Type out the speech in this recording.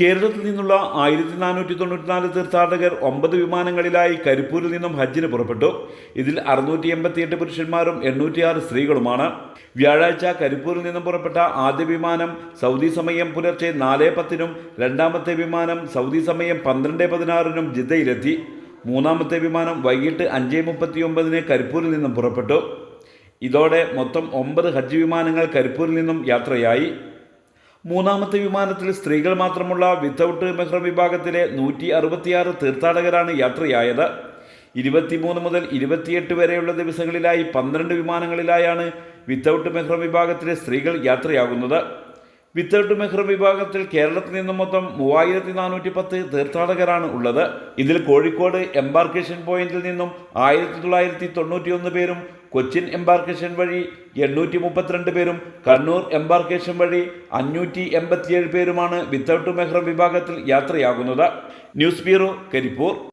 കേരളത്തിൽ നിന്നുള്ള ആയിരത്തി നാനൂറ്റി തൊണ്ണൂറ്റിനാല് തീർത്ഥാടകർ ഒമ്പത് വിമാനങ്ങളിലായി കരിപ്പൂരിൽ നിന്നും ഹജ്ജിന് പുറപ്പെട്ടു. ഇതിൽ അറുന്നൂറ്റി എൺപത്തിയെട്ട് പുരുഷന്മാരും എണ്ണൂറ്റിയാറ് സ്ത്രീകളുമാണ്. വ്യാഴാഴ്ച കരിപ്പൂരിൽ നിന്നും പുറപ്പെട്ട ആദ്യ വിമാനം സൗദി സമയം പുലർച്ചെ നാല് പത്തിനും രണ്ടാമത്തെ വിമാനം സൗദി സമയം പന്ത്രണ്ട് പതിനാറിനും ജിദ്ദയിലെത്തി. മൂന്നാമത്തെ വിമാനം വൈകിട്ട് അഞ്ച് മുപ്പത്തിയൊമ്പതിന് കരിപ്പൂരിൽ നിന്നും പുറപ്പെട്ടു. ഇതോടെ മൊത്തം ഒമ്പത് ഹജ്ജ് വിമാനങ്ങൾ കരിപ്പൂരിൽ നിന്നും യാത്രയായി. മൂന്നാമത്തെ വിമാനത്തിൽ സ്ത്രീകൾ മാത്രമുള്ള വിത്തൗട്ട് മെഹ്റ വിഭാഗത്തിലെ നൂറ്റി അറുപത്തിയാറ് തീർത്ഥാടകരാണ് യാത്രയായത്. ഇരുപത്തിമൂന്ന് മുതൽ ഇരുപത്തിയെട്ട് വരെയുള്ള ദിവസങ്ങളിലായി പന്ത്രണ്ട് വിമാനങ്ങളിലായാണ് വിത്തൗട്ട് മെഹ്റ വിഭാഗത്തിലെ സ്ത്രീകൾ യാത്രയാകുന്നത്. വിത്തൗട്ട് മെഹ്റ വിഭാഗത്തിൽ കേരളത്തിൽ നിന്നും മൊത്തം മൂവായിരത്തി നാനൂറ്റി പത്ത് തീർത്ഥാടകരാണ് ഉള്ളത്. ഇതിൽ കോഴിക്കോട് എംബാർക്കേഷൻ പോയിന്റിൽ നിന്നും ആയിരത്തി തൊള്ളായിരത്തി തൊണ്ണൂറ്റിയൊന്ന് പേരും കൊച്ചിൻ എംബാർക്കേഷൻ വഴി എണ്ണൂറ്റി മുപ്പത്തിരണ്ട് പേരും കണ്ണൂർ എംബാർക്കേഷൻ വഴി അഞ്ഞൂറ്റി എൺപത്തിയേഴ് പേരുമാണ് വിത്തൗട്ട് മെഹ്റം വിഭാഗത്തിൽ യാത്രയാകുന്നത്. News bureau Karipur.